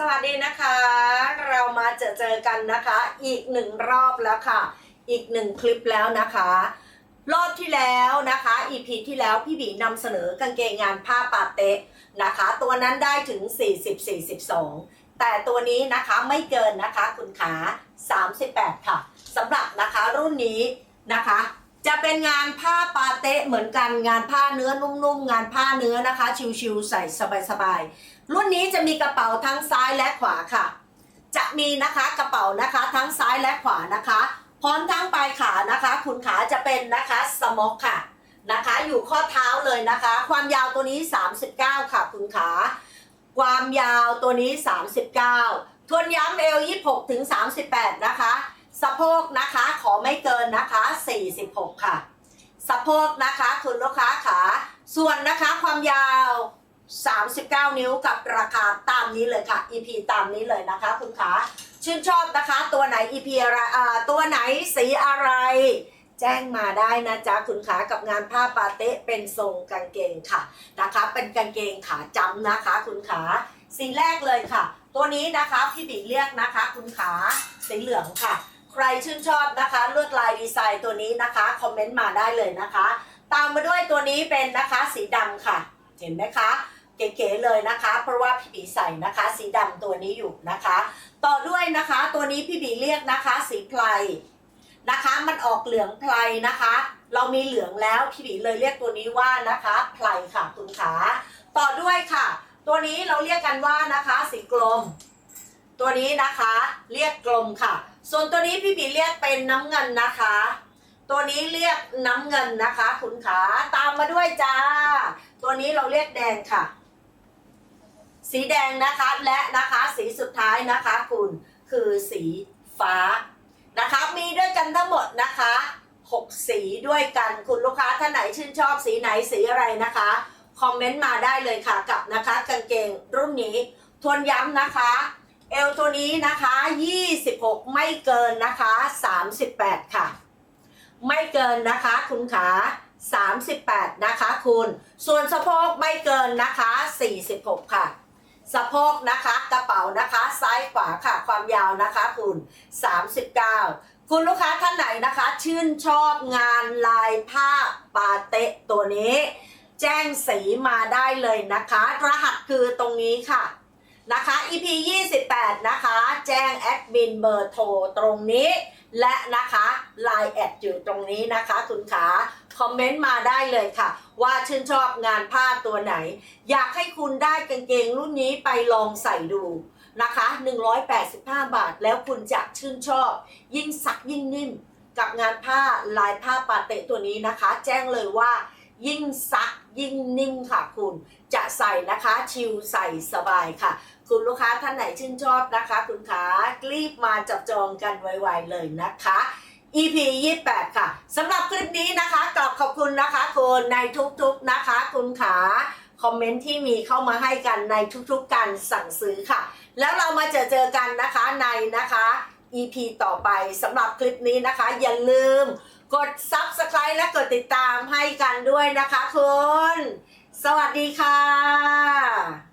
สวัสดีนะคะ เรามาเจอเจอกันนะคะ อีกหนึ่งรอบแล้วค่ะ อีกหนึ่งคลิปแล้วนะคะ รอบที่แล้วนะคะ EP ที่แล้วพี่บีนำเสนอกางเกงงานผ้าปาเตะนะคะ ตัวนั้นได้ถึง 40 42 แต่ตัวนี้นะคะไม่เกินนะคะคุณขา 38 ค่ะสำหรับนะคะรุ่นนี้นะคะ จะเป็นงานผ้าปาเตะเหมือนกันงานผ้าเนื้อนุ่มๆงานผ้าเนื้อนะคะ ชิวๆใส่สบายๆรุ่นนี้จะมีกระเป๋าทั้งซ้ายและขวาค่ะ จะมีนะคะกระเป๋านะคะทั้งซ้ายและขวานะคะ พร้อมทั้งปลายขานะคะ คุณขาจะเป็นนะคะสมอกค่ะนะคะ อยู่ข้อเท้าเลยนะคะ ความยาวตัวนี้ 39 ค่ะ คุณขาความยาวตัวนี้ 39 ทวนย้ำเอว26ถึง38 นะคะ สะโพกนะคะขอไม่เกินนะคะ 46 ค่ะ สะโพกนะคะคุณลูกค้าขาส่วนนะคะความยาว 39 นิ้วกับราคาตามนี้เลยค่ะ EP ตามนี้เลยนะคะ คุณขาชื่นชอบนะคะ ตัวไหน EP อะไรตัวไหนสีอะไรแจ้งมาได้นะจ๊ะคุณขากับงานผ้าปาเต้เป็นทรงกางเกงค่ะนะคะ เป็นกางเกงขาจำนะคะ คุณขาสีแรกเลยค่ะ ตัวนี้นะคะพี่บีเรียกนะคะ คุณขาสีเหลืองค่ะ รชื่นชอบนะคะลวดลายดีไซน์ตัวนี้นะคะคอมเมนต์มาได้เลยนะคะ ตามมาด้วยตัวนี้เป็นนะคะสีดำค่ะ เห็นไหมคะเก๋ๆเลยนะคะ เพราะว่าพี่บีใส่นะคะ สีดำตัวนี้อยู่นะคะ ต่อด้วยนะคะตัวนี้พี่บีเรียกนะคะสีไพรนะคะมันออกเหลืองไพรนะคะ เรามีเหลืองแล้วพี่บีเลยเรียกตัวนี้ว่านะคะไพรค่ะคุณขาต่อด้วยค่ะ ตัวนี้เราเรียกกันว่านะคะ สีกลม ตัวนี้นะคะเรียกกลมค่ะ ส่วนตัวนี้พี่บีเรียกเป็นน้ำเงินนะคะ ตัวนี้เรียกน้ำเงินนะคะ คุณขาตามมาด้วยจ้า ตัวนี้เราเรียกแดงค่ะ สีแดงนะคะและนะคะสีสุดท้ายนะคะ คุณคือสีฟ้านะคะ มีด้วยกันทั้งหมดนะคะ6สีด้วยกันคุณลูกค้าท่านไหนชื่นชอบสีไหนสีอะไรนะคะ คอมเมนต์มาได้เลยค่ะกับนะคะกางเกงรุ่นนี้ทวนย้ำนะคะ เอลตัวนี้นะคะ 26 ไม่เกินนะคะ 38 ค่ะ ไม่เกินนะคะคุณขา38 นะคะคุณ ส่วนสะโพกไม่เกินนะคะ 46 ค่ะ สะโพกนะคะกระเป๋านะคะซ้ายขวาค่ะ ความยาวนะคะคุณ 39 คุณลูกค้าท่านไหนนะคะ ชื่นชอบงานลายผ้าปาเตะตัวนี้ แจ้งสีมาได้เลยนะคะ รหัสคือตรงนี้ค่ะ นะคะ EP 28 นะคะ แจ้งแอดมินเบอร์โทรตรงนี้ และนะคะ Line แอดอยู่ตรงนี้นะคะ คุณขาคอมเมนต์มาได้เลยค่ะ ว่าชื่นชอบงานผ้าตัวไหน อยากให้คุณได้กางเกงรุ่นนี้ไปลองใส่ดูนะคะ 185 บาทแล้วคุณจะชื่นชอบ ยิ่งซักยิ่งนิ่ม กับงานผ้าลายผ้าปาเตะตัวนี้นะคะ แจ้งเลยว่ายิ่งซัก ยิ่งนิ่มค่ะคุณจะใส่นะคะชิลใส่สบายค่ะ คุณลูกค้าท่านไหนชื่นชอบนะคะ คุณขารีบมาจับจองกันไวๆเลยนะคะ EP 28 ค่ะสำหรับคลิปนี้นะคะกลับขอบคุณนะคะคุณในทุกๆนะคะ คุณขาคอมเมนต์ที่มีเข้ามาให้กันในทุกๆการสั่งซื้อค่ะ แล้วเรามาเจอเจอกันนะคะในนะคะ EP ต่อไปสำหรับคลิปนี้นะคะ อย่าลืม กด Subscribe และกดติดตามให้กันด้วยนะคะคุณ สวัสดีค่ะ